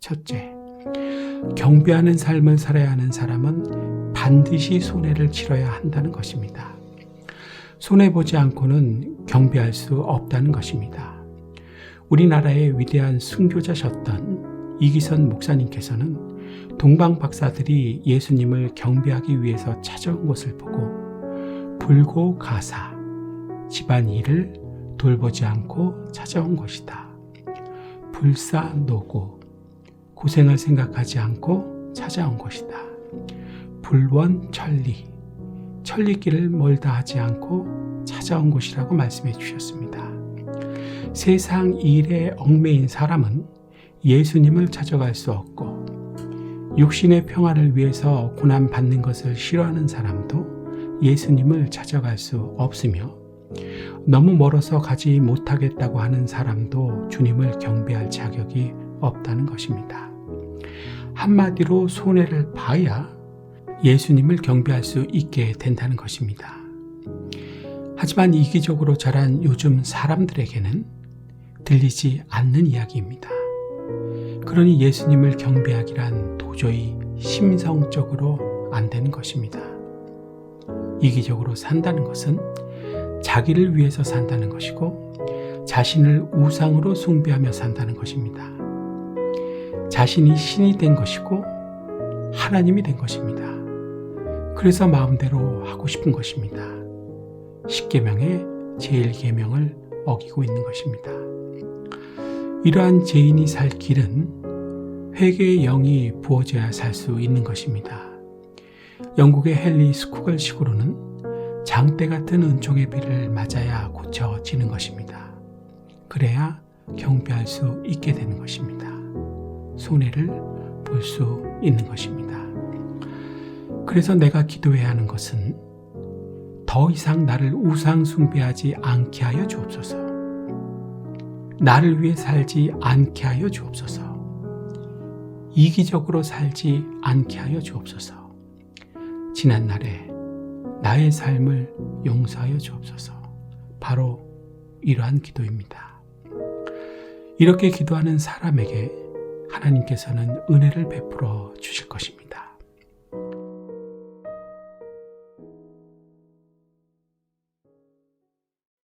첫째, 경배하는 삶을 살아야 하는 사람은 반드시 손해를 치러야 한다는 것입니다. 손해보지 않고는 경배할 수 없다는 것입니다. 우리나라의 위대한 순교자셨던 이기선 목사님께서는 동방 박사들이 예수님을 경배하기 위해서 찾아온 것을 보고 불고 가사, 집안 일을 돌보지 않고 찾아온 것이다. 불사 노고, 고생을 생각하지 않고 찾아온 것이다. 불원 천리, 천리길을 멀다 하지 않고 찾아온 곳이라고 말씀해 주셨습니다. 세상 일에 얽매인 사람은 예수님을 찾아갈 수 없고 육신의 평화를 위해서 고난 받는 것을 싫어하는 사람도 예수님을 찾아갈 수 없으며 너무 멀어서 가지 못하겠다고 하는 사람도 주님을 경배할 자격이 없다는 것입니다. 한마디로 손해를 봐야 예수님을 경배할 수 있게 된다는 것입니다. 하지만 이기적으로 자란 요즘 사람들에게는 들리지 않는 이야기입니다. 그러니 예수님을 경배하기란 도저히 심성적으로 안 되는 것입니다. 이기적으로 산다는 것은 자기를 위해서 산다는 것이고 자신을 우상으로 숭배하며 산다는 것입니다. 자신이 신이 된 것이고 하나님이 된 것입니다. 그래서 마음대로 하고 싶은 것입니다. 십계명의 제일계명을 어기고 있는 것입니다. 이러한 죄인이 살 길은 회개의 영이 부어져야 살 수 있는 것입니다. 영국의 헨리 스쿠걸 식으로는 장대 같은 은총의 비를 맞아야 고쳐지는 것입니다. 그래야 경배할 수 있게 되는 것입니다. 손해를 볼 수 있는 것입니다. 그래서 내가 기도해야 하는 것은 더 이상 나를 우상 숭배하지 않게 하여 주옵소서. 나를 위해 살지 않게 하여 주옵소서. 이기적으로 살지 않게 하여 주옵소서. 지난 날에 나의 삶을 용서하여 주옵소서. 바로 이러한 기도입니다. 이렇게 기도하는 사람에게 하나님께서는 은혜를 베풀어 주실 것입니다.